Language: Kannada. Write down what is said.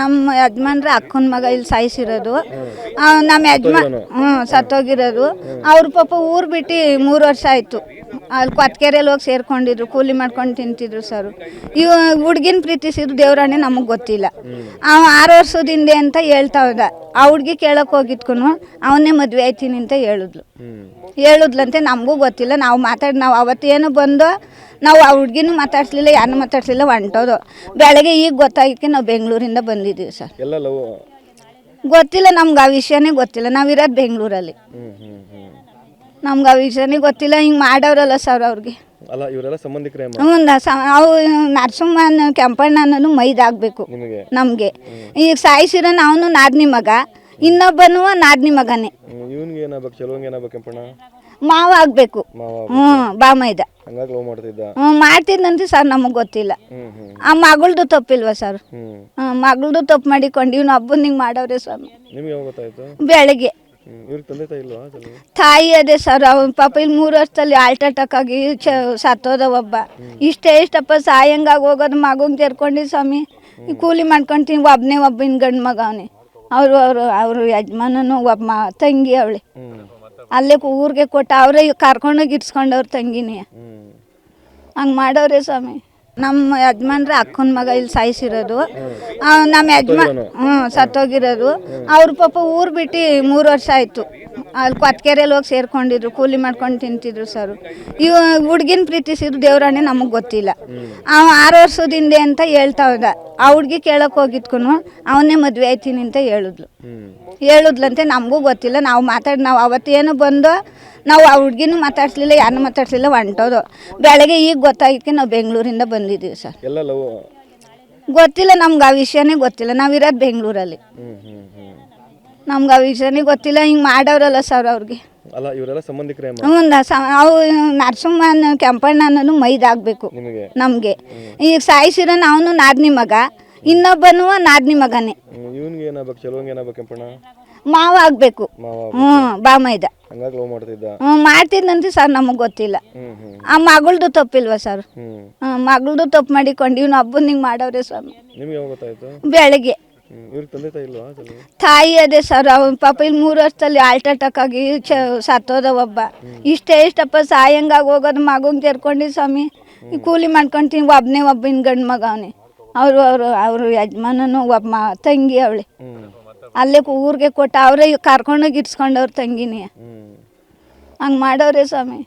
ನಮ್ಮ ಯಜಮಾನ್ರ ಅಕ್ಕನ ಮಗ ಇಲ್ಲಿ ಸಾಯಿಸಿರೋದು. ನಮ್ಮ ಯಜಮಾನ್ ಹ್ಞೂ ಸತ್ತೋಗಿರೋದು. ಅವ್ರ ಪಾಪ ಊರು ಬಿಟ್ಟು ಮೂರು ವರ್ಷ ಆಯಿತು. ಅಲ್ಲಿ ಕೊತ್ಕೆರೆಯಲ್ಲಿ ಹೋಗಿ ಸೇರ್ಕೊಂಡಿದ್ರು ಕೂಲಿ ಮಾಡ್ಕೊಂಡು ತಿಂತಿದ್ರು ಸರ್. ಇವ ಹುಡ್ಗಿನ ಪ್ರೀತಿಸಿದ್ರು ದೇವ್ರಾಣೆ ನಮಗೆ ಗೊತ್ತಿಲ್ಲ. ಅವ ಆರು ವರ್ಷದ ಹಿಂದೆ ಅಂತ ಹೇಳ್ತಾ ಹೋದ ಆ ಹುಡ್ಗಿ ಕೇಳಕ್ಕೆ ಹೋಗಿದ್ಕು ಅವನ್ನೇ ಮದುವೆ ಆಯ್ತೀನಿ ಅಂತ ಹೇಳಿದ್ಲು. ಹೇಳಿದ್ಲಂತೆ ನಮಗೂ ಗೊತ್ತಿಲ್ಲ. ನಾವು ಮಾತಾಡಿ ನಾವು ಅವತ್ತೇನು ಬಂದು ನಾವು ಆ ಹುಡುಗಿನೂ ಮಾತಾಡ್ಸಲಿಲ್ಲ ಯಾರನ್ನೂ ಮಾತಾಡ್ಸಲಿಲ್ಲ ಹೊಂಟೋದು. ಬೆಳಗ್ಗೆ ಈಗ ಗೊತ್ತಾಗಿಕ್ಕೆ ನಾವು ಬೆಂಗಳೂರಿಂದ ಬಂದಿದ್ದೀವಿ ಸರ್. ಎಲ್ಲ ಲವ್? ಗೊತ್ತಿಲ್ಲ ನಮ್ಗೆ ಆ ವಿಷಯನೇ ಗೊತ್ತಿಲ್ಲ. ನಾವಿರೋದು ಬೆಂಗಳೂರಲ್ಲಿ. ನಮ್ಗೆ ಆ ವಿಷಯನೇ ಗೊತ್ತಿಲ್ಲ ಹಿಂಗೆ ಮಾಡೋರಲ್ಲ ಸರ್ ಅವ್ರಿಗೆ. ಅಲ್ಲ ಇವರೆಲ್ಲ ಸಂಬಂಧಿಕರೇ ಅಮ್ಮ ಹ್ಞೂ ಅವು ನರಸಿಂಹನ ಕೆಂಪಣ್ಣನೂ ಮೈದಾಗಬೇಕು ನಿಮಗೆ? ನಮಗೆ. ಈಗ ಸಾಯಿಸಿರೋ ಅವನು ನಾದ್ನಿ ಮಗ ಇನ್ನೊಬ್ಬನು ನಾದ್ನಿ ಮಗನೇ. ಏನಾಗ್ಬೇಕು? ಚಲೋಂಗ್ ಏನಾಗ್ಬೇಕು ಕೆಂಪಣ್ಣ? ಮಾವ ಆಗಬೇಕು ಮಾವ ಹ್ಞೂ ಬಾಮೈದ. ಹಂಗಾಗಿ ಲವ್ ಮಾಡ್ತಿದ್ದ? ಹ್ಞೂ ಮಾಡ್ತಿದ್ದಂತೆ ಸರ್ ನಮಗೆ ಗೊತ್ತಿಲ್ಲ. ಹ್ಮ್ ಹ್ಮ್ ಆ ಮಗಳ್ದು ತಪ್ಪಿಲ್ವಾ ಸರ್? ಹ್ಮ್. ಹ್ಮ್, ಮಗಳ್ದು ತಪ್ಪು ಮಾಡಿಕೊಂಡು ಇವ್ನು ಹಬ್ಬನ ಹಿಂಗೆ ಮಾಡವ್ರೆ ಸ್ವಾಮಿ ನಿಮ್ಗೆ ಯಾವಾಗ ಗೊತ್ತಾಯ್ತು? ಬೆಳಗ್ಗೆ. ಹ್ಮ್ ಇವ್ರಿಗೆ ತಂದೆ ತಾಯಿ ಇಲ್ವಾ ಚಲೋ? ತಾಯಿ ಅದೇ ಸರ್ ಅವನ ಪಾಪ ಇಲ್ಲಿ ಮೂರು ವರ್ಷದಲ್ಲಿ ಹಾರ್ಟ್ ಅಟ್ಯಾಕ್ ಆಗಿ ಚ ಸತ್ತೋದ ಒಬ್ಬ. ಇಷ್ಟೇ ಇಷ್ಟಪ್ಪ ಸಾಯಂಗಾಗಿ ಹೋಗೋದು ಮಗುಗೆ ಸೇರ್ಕೊಂಡು ಸ್ವಾಮಿ. ಈ ಕೂಲಿ ಮಾಡ್ಕೊಂತೀನಿ ಒಬ್ಬನೇ ಒಬ್ಬನ ಗಂಡು ಮಗ ಅವನೇ. ಅವರು ಅವರು ಅವರು ಯಜಮಾನನು ಒಬ್ಬ ಮ- ತಂಗಿ ಅವಳೆ. ಅಲ್ಲೇ ಊರಿಗೆ ಕೊಟ್ಟು ಅವರೇ ಕರ್ಕೊಂಡೋಗಿ ಇಡ್ಸ್ಕೊಂಡವ್ರ ತಂಗಿನೇ. ಹಂಗೆ ಮಾಡವ್ರೆ ಸ್ವಾಮಿ. ನಮ್ಮ ಯಜಮಾನ್ರ ಅಕ್ಕನ ಮಗ ಇಲ್ಲಿ ಸಾಯಿಸಿರೋದು. ನಮ್ಮ ಯಜಮಾನ್ ಹ್ಞೂ ಸತ್ತೋಗಿರೋದು. ಅವ್ರ ಪಾಪ ಊರು ಬಿಟ್ಟು ಮೂರು ವರ್ಷ ಆಯಿತು. ಅಲ್ಲಿ ಕೊತ್ಕೆರೆಯಲ್ಲಿ ಹೋಗಿ ಸೇರ್ಕೊಂಡಿದ್ರು ಕೂಲಿ ಮಾಡ್ಕೊಂಡು ತಿಂತಿದ್ರು ಸರ್. ಇವ ಹುಡ್ಗಿನ ಪ್ರೀತಿಸಿದ್ರು ದೇವ್ರಾಣೆ ನಮಗೆ ಗೊತ್ತಿಲ್ಲ. ಅವ ಆರು ವರ್ಷದ ಹಿಂದೆ ಅಂತ ಹೇಳ್ತಾ ಹೋದ ಆ ಹುಡ್ಗಿ ಕೇಳಕ್ಕೆ ಹೋಗಿದ್ಕು ಅವನ್ನೇ ಮದುವೆ ಆಯ್ತೀನಿ ಅಂತ ಹೇಳಿದ್ಲು. ಹೇಳಿದ್ಲಂತೆ ನಮಗೂ ಗೊತ್ತಿಲ್ಲ. ನಾವು ಮಾತಾಡಿ ನಾವು ಅವತ್ತೇನು ಬಂದು ನಾವು ಆ ಹುಡುಗಿನೂ ಮಾತಾಡ್ಸ್ಲಿಲ್ಲ ಯಾರನ್ನೂ ಮಾತಾಡ್ಸ್ಲಿಲ್ಲ ಹೊಂಟೋದು. ಬೆಳಗ್ಗೆ ಈಗ ಗೊತ್ತಾಗಿದ್ದಕ್ಕೆ ನಾವು ಬೆಂಗಳೂರಿಂದ ಬಂದಿದ್ದೀವಿ ಸರ್. ಎಲ್ಲ ಲವ್ ಗೊತ್ತಿಲ್ಲ ನಮ್ಗೆ ಆ ವಿಷಯನೇ ಗೊತ್ತಿಲ್ಲ. ನಾವಿರೋದು ಬೆಂಗಳೂರಲ್ಲಿ. ನಮ್ಗೆ ಆ ವಿಷಯನೇ ಗೊತ್ತಿಲ್ಲ ಹಿಂಗೆ ಮಾಡೋರಲ್ಲ ಸರ್ ಅವ್ರಿಗೆ. ಅಲ್ಲ ಇವರೆಲ್ಲ ಸಂಬಂಧಿಕರೇ ಒಂದು ಹ್ಞೂ ಅವು ನರಸಿಂಹನ ಕೆಂಪಣ್ಣನೂ ಮೈದಾಗಬೇಕು ನಿಮಗೆ? ನಮಗೆ. ಈಗ ಸಾಯಿಸಿರೋ ಅವನು ನಾದ್ನಿ ಮಗ ಇನ್ನೊಬ್ಬನು ನಾದ್ನಿ ಮಗನೇ. ಇವನಿಗೆ ಏನಾಗ್ಬೇಕು ಚಲೋಂಗೆ ಏನಾಗ್ಬೇಕು ಕೆಂಪಣ್ಣ? ಮಾವ ಆಗ್ಬೇಕು. ಹ್ಮ್ ಬಾಮೈದ ಹಂಗಾಗಿ ಲವ್ ಮಾಡ್ತಿದ್ದ. ಹ್ಞೂ ಮಾಡ್ತಿದ್ದಂತೆ ಸರ್ ನಮಗ್ ಗೊತ್ತಿಲ್ಲ. ಹ್ಮ್ ಹ್ಮ್ ಆ ಮಗಳ್ದು ತಪ್ಪಿಲ್ವಾ ಸರ್ ಹ್ಮ್. ಮಗಳ್ದು ತಪ್ಪು ಮಾಡಿಕೊಂಡು ಇವ್ನ ಹಬ್ಬನ ಹಿಂಗೆ ಮಾಡವ್ರೆ ಸ್ವಾಮಿ. ನಿಮ್ಗೆ ಯಾವಾಗ ಗೊತ್ತಾಯ್ತು? ಬೆಳಗ್ಗೆ. ಹ್ಮ್ ತಂದೆ ತಾಯಿ ಇಲ್ವಾ ಚಲೋ ತಾಯಿ ಅದೇ ಸರ್ ಅವನ ಪಾಪ ಇಲ್ಲಿ ಮೂರು ವರ್ಷದಲ್ಲಿ ಆಲ್ಟ್ ಅಟ್ಯಾಕ್ ಆಗಿ ಚ ಸತ್ತೋದ ಒಬ್ಬ. ಇಷ್ಟೇ ಇಷ್ಟಪ್ಪ ಸಾಯಂಗಾಗಿ ಹೋಗೋದು ಮಗಂಗೆ ಸೇರ್ಕೊಂಡು ಸ್ವಾಮಿ. ಈ ಕೂಲಿ ಮಾಡ್ಕೊಂತೀನಿ ಒಬ್ಬನೇ ಒಬ್ಬನ ಗಂಡ್ ಮಗ ಅವನೇ. ಅವರು ಅವರು ಅವ್ರ ಯಜಮಾನನು ಒಬ್ಬ ಮ- ತಂಗಿ ಅವಳೆ. ಹ್ಮ್. ಅಲ್ಲೇ ಊರಿಗೆ ಕೊಟ್ಟು ಅವರೇ ಕರ್ಕೊಂಡೋಗಿ ಇಟ್ಸ್ಕೊಂಡವ್ರ ತಂಗಿನಿ. ಹಂಗೆ ಮಾಡವ್ರೆ ಸ್ವಾಮಿ.